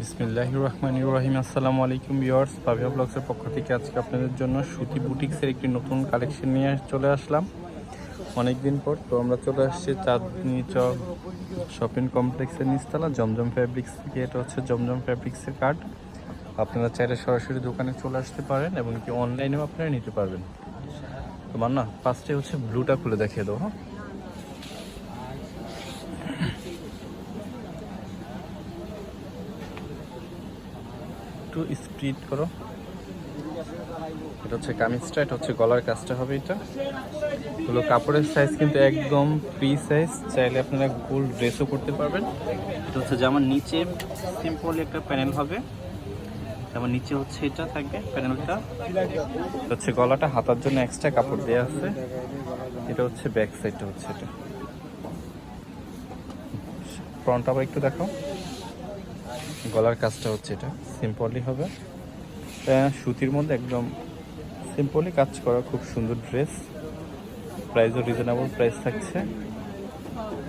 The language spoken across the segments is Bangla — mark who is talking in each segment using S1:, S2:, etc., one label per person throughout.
S1: বিসমিল্লাহ রহমান রহিম আসসালামু আলাইকুম ভিউয়ার্স, পাভিয়া ব্লগসের পক্ষ থেকে আজকে আপনাদের জন্য সুতি বুটিক্সের একটি নতুন কালেকশন নিয়ে চলে আসলাম। অনেক দিন পর তো আমরা চলে আসছি চাঁদনি চক শপিং কমপ্লেক্সের নিচতলা, জমজম ফ্যাব্রিক্স থেকে। এটা হচ্ছে জমজম ফ্যাব্রিক্সের কার্ড আপনারা চাইলে সরাসরি দোকানে চলে আসতে পারেন এবং কি অনলাইনেও আপনারা নিতে পারবেন। তোমার না ফার্স্টে হচ্ছে ব্লুটা খুলে দেখিয়ে দেবো হ্যাঁ? একটু স্প্রিড করো। এটা হচ্ছে কামিজটা এটা হচ্ছে গলার কাজটা হবে এটা। হলো কাপড়ের সাইজ কিন্তু একদম ফ্রি সাইজ চাইলে আপনারা গোল ড্রেসও করতে পারবেন। এটা হচ্ছে যেমন নিচে সিম্পল একটা প্যানেল হবে। যেমন নিচে হচ্ছে এটা থাকবে প্যানেলটা এটা হচ্ছে গলাটা হাতার জন্য এক্সট্রা কাপড় দেওয়া আছে। এটা হচ্ছে ব্যাক সাইডটা হচ্ছে এটা। ফ্রন্ট আবার একটু দেখো গলার কাজটা হচ্ছে এটা। সিম্পলি হবে। সুতির মধ্যে একদম সিম্পলি কাজ করা খুব সুন্দর ড্রেস প্রাইসও রিজনেবল প্রাইস থাকছে।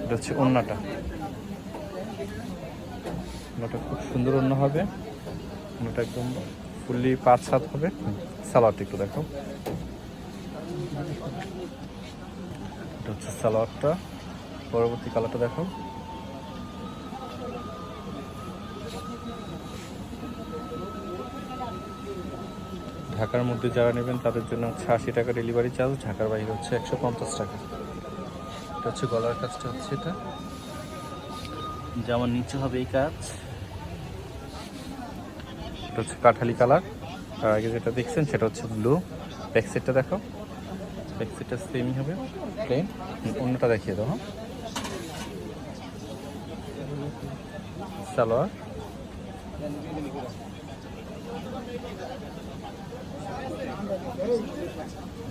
S1: এটা হচ্ছে ওন্নাটা। ওন্নাটা খুব সুন্দর অন্য হবে। ওন্নাটা একদম ফুললি পাঁচ সাত হবে। সালোয়ারটা একটু দেখো। এটা হচ্ছে সালোয়ারটা। পরবর্তী কালারটা দেখো। ঢাকার মধ্যে যারা নেবেন, তাদের জন্য হচ্ছে আশি টাকা ডেলিভারি চার্জ ঢাকার বাইরে হচ্ছে একশো পঞ্চাশ টাকা। এটা হচ্ছে গলার কাজটা হচ্ছে এটা। যেমন নিচে হবে এই কাজ। এটা হচ্ছে কাঠালি কালার। তার আগে যেটা দেখছেন, সেটা হচ্ছে ব্লু ব্যাক দেখো। ব্যাক সেমই হবে। প্লেন অন্যটা দেখিয়ে দাও হ্যাঁ। সালোয়ার।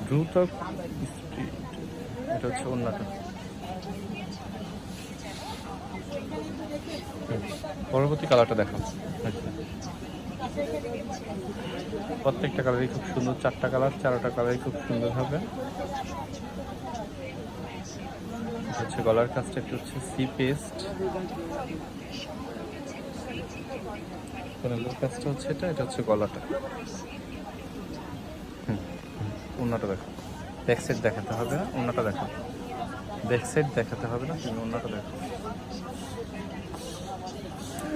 S1: দ্রুত এটা হচ্ছে অন্যটা পরবর্তী কালারটা দেখো আচ্ছা। প্রত্যেকটা কালারই খুব সুন্দর, চারটা কালার চারোটা কালারই খুব সুন্দর হবে। হচ্ছে গলার কাজটা একটু হচ্ছে সি পেস্ট কাজটা হচ্ছে এটা এটা হচ্ছে গলাটা। অন্যটা দেখো। ব্যাক সাইড দেখাতে হবে না অন্যটা দেখো। ব্যাক সাইড দেখাতে হবে না, তুমি অন্যটা দেখো।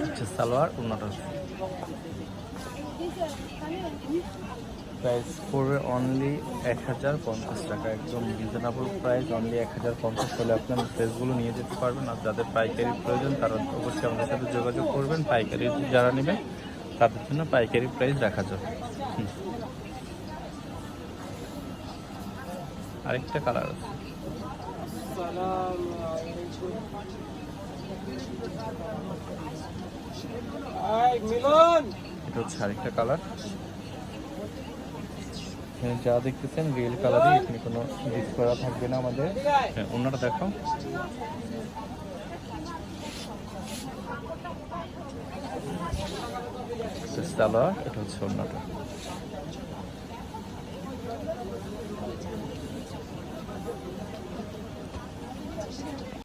S1: হচ্ছে সালোয়ার অন্যটা প্রাইস পড়বে অনলি এক হাজার পঞ্চাশ টাকা। একদম রিজনেবল প্রাইস অনলি এক হাজার পঞ্চাশ হলে আপনার ড্রেসগুলো নিয়ে যেতে পারবেন। আর যাদের পাইকারি প্রয়োজন, তারা অবশ্যই আমাদের সাথে যোগাযোগ করবেন। পাইকারি যারা নেবেন, তাদের জন্য পাইকারি প্রাইস রাখা যাবে। আরেকটা কালার। আছে এটা হচ্ছে আরেকটা কালার। এখানে যা দেখতেছেন রিয়েল কালারই এখানে কোনো মিক্স করা থাকবে না আমাদের। হ্যাঁ অন্যটা দেখো সালোয়ার এটা হচ্ছে অন্যটা।